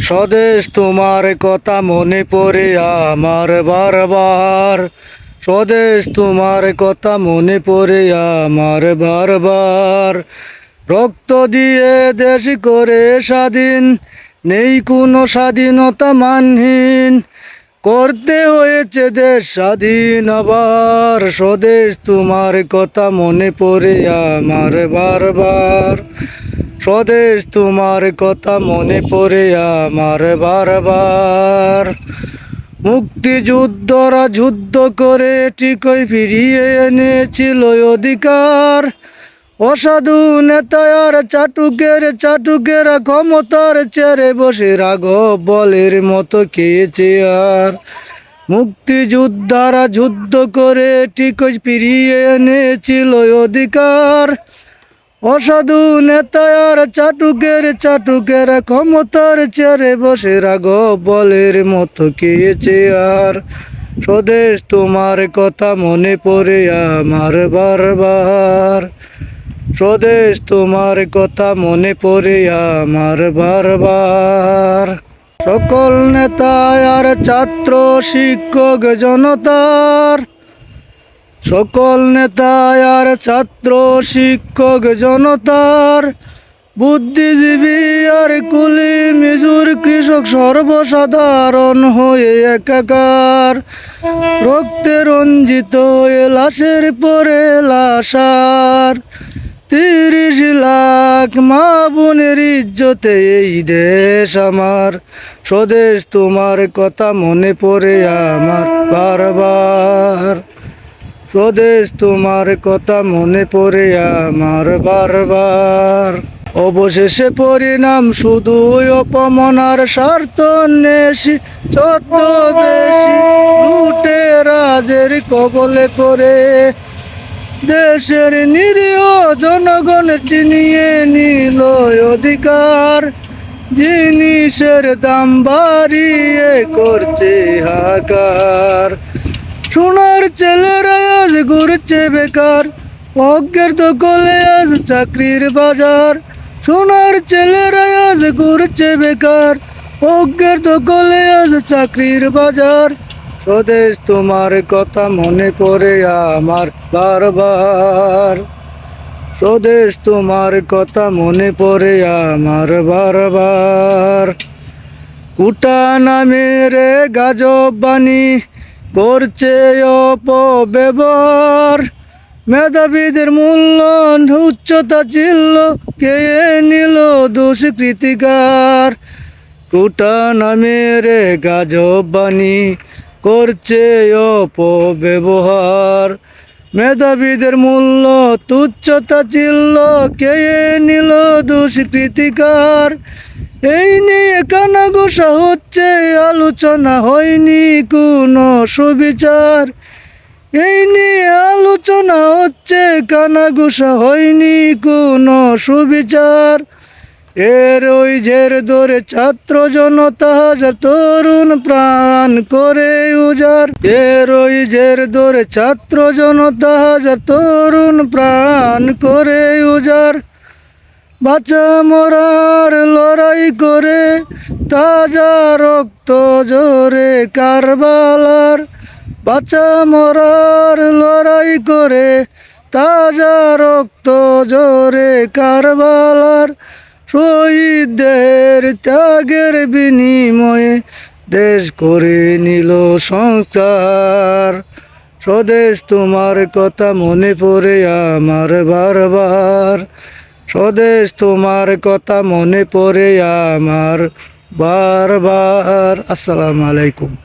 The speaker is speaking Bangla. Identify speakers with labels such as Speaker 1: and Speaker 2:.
Speaker 1: স্বদেশ তোমার কথা মনে পড়ে আমার বারবার। স্বদেশ তোমার কথা মনে পড়ে আমার বারবার। রক্ত দিয়ে দেশ করে স্বাধীন, নেই কোনো স্বাধীনতা মানহীন। করতে হয়েছে দেশ স্বাধীন আবার। স্বদেশ তোমার কথা মনে পড়ে আমার বারবার। স্বদেশ, তোমার কথা মনে পড়ে আমার বারবার। মুক্তিযুদ্ধরা যুদ্ধ করে ঠিকই ফিরিয়ে এনেছিল অধিকার। অসাধু নেতায়ার চাটুকের চাটুকের ক্ষমতার চেরে বসে রাঘব বলের মতো খেয়েছে আর মুক্তিযোদ্ধারা যুদ্ধ করে ঠিকই ফিরিয়ে এনেছিল অধিকার। অসাধু নেতায়ার চাটুকের চাটুকের ক্ষমতার চেরে বসে রাঘব বলের মতো খেয়েছে আর স্বদেশ, তোমার কথা মনে পড়ে আমার বারবার। স্বদেশ, তোমার কথা মনে পড়ে আমার বারবার। সকল নেতা আর ছাত্র, শিক্ষক, জনতার সকল নেতা আর ছাত্র, শিক্ষক, জনতার বুদ্ধিজীবী আর কুলি মিজুর কৃষক সর্বসাধারণ হয়ে একাকার। রক্তে রঞ্জিত লাশের পরে লাশার। তিরিশ লাখ মা বোনের ইজ্জতে এই দেশ আমার। স্বদেশ, তোমার কথা মনে পড়ে আমার বারবার। স্বদেশ তোমার কথা মনে পড়ে আমার বারবার। অবশেষে পরিণাম শুধু অপমনার স্বার্থ নেশি যত বেশি লুটে রাজের কবলে পড়ে। দেশের নিরীহ জনগণ চিনিয়ে নিল অধিকার, জিনিসের দাম বাড়িয়ে করছে হাকার সোনার ছেলেরা আজ ঘুরছে বেকার, অজ্ঞের দখলে আজ চাকরির বাজার। সোনার ছেলেরা আজ ঘুরছে বেকার, অজ্ঞের দখলে আজ চাকরির বাজার। স্বদেশ, তোমার কথা মনে পড়ে আমার বারবার। স্বদেশ, তোমার কথা মনে পড়ে আমার বারবার। কুটা নামের গাজব বাণী করছে অপব্যবহার। মেধাবীদের মূল্য উচ্চতা চিল্ল কে নিল দুষ্কৃতিকার? কুটা নামের গাজব বাণী করছে অপব্যবহার। মেধাবীদের মূল্য তুচ্ছতা চিল্ল কে নিল দুষ্কৃতিকার? এই নিয়ে কানাঘোষা হচ্ছে, আলোচনা হয়নি কোনো সুবিচার। এই নিয়ে আলোচনা হচ্ছে কানাঘোষা হয়নি কোনো সুবিচার। এর ওই জের ধরে ছাত্র জনতা হাজার তরুণ প্রাণ করে উজার এর ওই জের ধরে ছাত্র জনতা হাজার তরুণ প্রাণ করে উজার বাচ্চা মরার লড়াই করে তাজা রক্ত জোরে কারবালার। বাচ্চা মরার লড়াই করে তাজা রক্ত জোরে কারবালার। শহীদদের ত্যাগের বিনিময়ে দেশ করে নিল সংস্কার স্বদেশ, তোমার কথা মনে পড়ে আমার বারবার। স্বদেশ, তোমার কথা মনে পড়ে আমার বারবার। আসসালামু আলাইকুম।